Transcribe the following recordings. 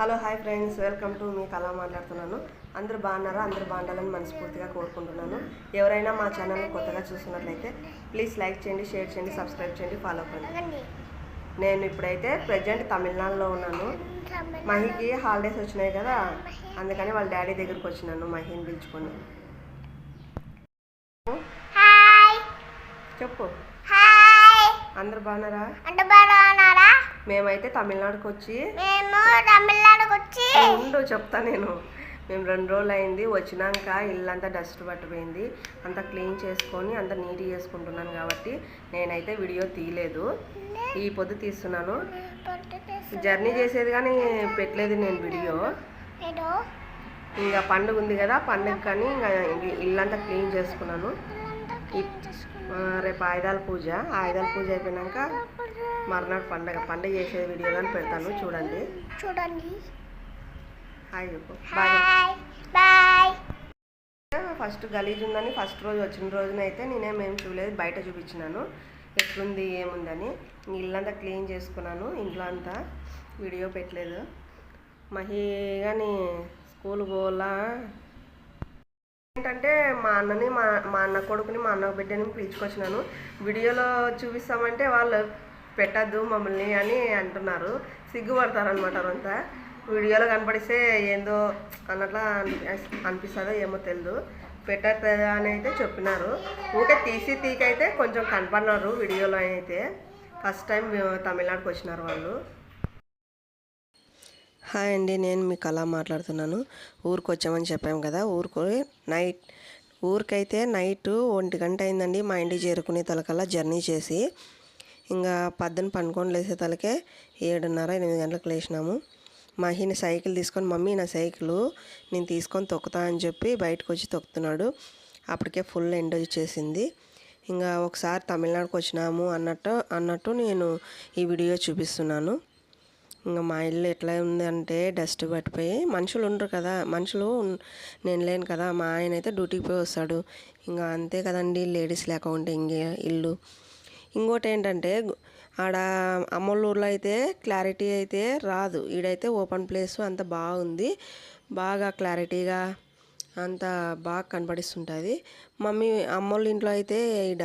Hello hi friends. Welcome to మీ కళా మాట్లాడుతున్నాను. అందరూ బాగున్నారా? అందరూ బాగుండాలని మనస్ఫూర్తిగా కోరుకుంటున్నాను. ఎవరైనా మా ఛానల్ని కొత్తగా చూస్తున్నట్లయితే ప్లీజ్ లైక్ చేయండి షేర్ చేయండి సబ్స్క్రైబ్ చేయండి ఫాలో కండి నేను ఇప్పుడైతే ప్రజెంట్ తమిళనాడులో ఉన్నాను. మహికి హాలిడేస్ వచ్చినాయి కదా అందుకని వాళ్ళ డాడీ దగ్గరికి వచ్చినాను మహిని పిలుచుకొని. చెప్పు. అందరు బాగున్నారా? మేమైతే తమిళనాడుకి వచ్చి మేము తమిళనాడుకి వచ్చి ఉండు చెప్తా నేను. మేము రెండు రోజులు అయింది వచ్చినాక ఇల్లంతా డస్ట్ పట్టిపోయింది. అంతా క్లీన్ చేసుకొని అంతా నీట్ చేసుకుంటున్నాను కాబట్టి నేనైతే వీడియో తీయలేదు. ఈ పొద్దు తీస్తున్నాను. జర్నీ చేసేది కానీ పెట్టలేదు నేను వీడియో. ఇంకా పండుగ ఉంది కదా పండుగ కానీ ఇంకా ఇల్లంతా క్లీన్ చేసుకున్నాను. రేపు ఆయుధాల పూజ. ఆయుధాల పూజ అయిపోయినాక మర్నాడు పండగ. పండుగ చేసే వీడియో కానీ పెడతాను. చూడండి. చూడండి. హాయ్ చెప్పు. Bye hi bye. ఫస్ట్ గలీజ్ ఉందని ఫస్ట్ రోజు వచ్చిన రోజున అయితే నేనేం ఏం చూడలేదు. బయట చూపించినాను. ఎట్లుంది ఏముందని. ఇల్లంతా క్లీన్ చేసుకున్నాను. ఇంట్లో అంతా వీడియో పెట్టలేదు. మహి కానీ స్కూల్ పోలా ఏంటంటే మా అన్నని మా మా అన్న కొడుకుని మా అన్న బిడ్డని పిలుచుకొచ్చినాను. వీడియోలో చూపిస్తామంటే వాళ్ళు పెట్టద్దు మమ్మల్ని అని అంటున్నారు. సిగ్గుపడతారు అనమాట అంతా వీడియోలో కనపడిస్తే ఏందో అన్నట్లా అనిపిస్తుందో ఏమో తెలియదు పెట్టద్దు అని అయితే చెప్పినారు. ఊకే తీసి తీకైతే కొంచెం కనపడినారు వీడియోలో అయితే. ఫస్ట్ టైం తమిళనాడుకి వచ్చినారు వాళ్ళు. హాయ్ అండి నేను మీకు అలా మాట్లాడుతున్నాను. ఊరికి వచ్చామని చెప్పాము కదా ఊరికి నైట్ ఊరికైతే నైట్ ఒంటి గంట అయిందండి మా ఇంటికి చేరుకునే తలకల్లా జర్నీ చేసి. ఇంకా పద్దెన పండుకొని లేసే తలకే ఏడున్నర ఎనిమిది గంటలకు లేచినాము. మహిని సైకిల్ తీసుకొని మమ్మీ నా సైకిల్ నేను తీసుకొని తొక్కుతా అని చెప్పి బయటకు వచ్చి తొక్కుతున్నాడు. అప్పటికే ఫుల్ ఎండ్ వచ్చేసింది. ఇంకా ఒకసారి తమిళనాడుకు వచ్చినాము అన్నట్టు అన్నట్టు నేను ఈ వీడియో చూపిస్తున్నాను. ఇంకా మా ఇల్లు ఎట్లా ఉందంటే డస్ట్ పట్టిపోయి మనుషులు ఉండరు కదా మనుషులు నేను లేను కదా మా ఆయన అయితే డ్యూటీకి పోయి వస్తాడు. ఇంకా అంతే కదండి లేడీస్ లేక ఉంటే ఇంకే ఇల్లు. ఇంకోటి ఏంటంటే ఆడ అమ్మలూరులో అయితే క్లారిటీ అయితే రాదు. ఈడైతే ఓపెన్ ప్లేస్ అంత బాగుంది. బాగా క్లారిటీగా అంత బాగా కనపడిస్తుంటుంది. మమ్మీ అమ్మోళ్ళ ఇంట్లో అయితే ఈడ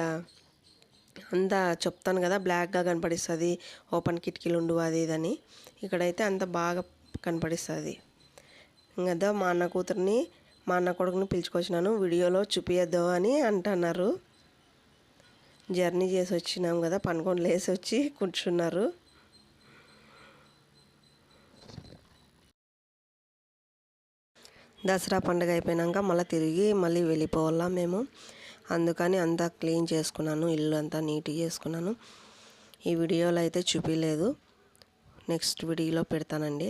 అంతా చెప్తాను కదా బ్లాక్గా కనపడిస్తుంది ఓపెన్ కిటికీలు ఉండు అది ఇదని ఇక్కడైతే అంత బాగా కనపడిస్తుంది. ఇంకా మా అన్న కూతుర్ని మా అన్న కొడుకుని పిలుచుకొచ్చినాను వీడియోలో చూపియద్దు అని అంటున్నారు. జర్నీ చేసి వచ్చినాం కదా పనుకొని లేసి వచ్చి కూర్చున్నారు. దసరా పండుగ అయిపోయినాక మళ్ళీ తిరిగి మళ్ళీ వెళ్ళిపోవాలా మేము. అందుకని అంతా క్లీన్ చేసుకున్నాను ఇల్లు అంతా నీట్గా చేసుకున్నాను. ఈ వీడియోలో అయితే చూపించలేదు నెక్స్ట్ వీడియోలో పెడతానండి.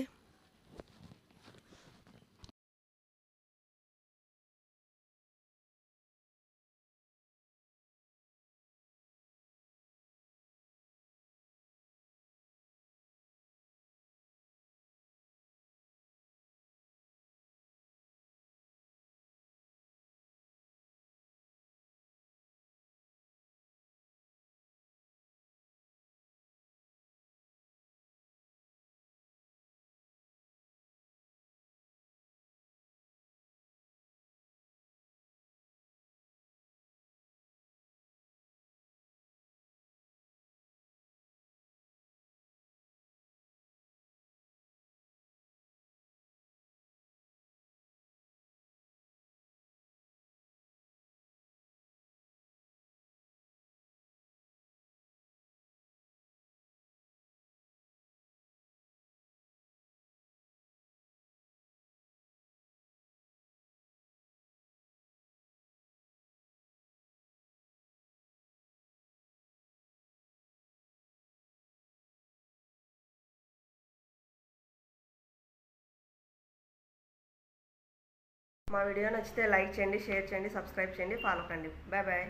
మా వీడియో నచ్చితే లైక్ చేయండి షేర్ చేయండి సబ్స్క్రైబ్ చేయండి ఫాలో కండి. Bye bye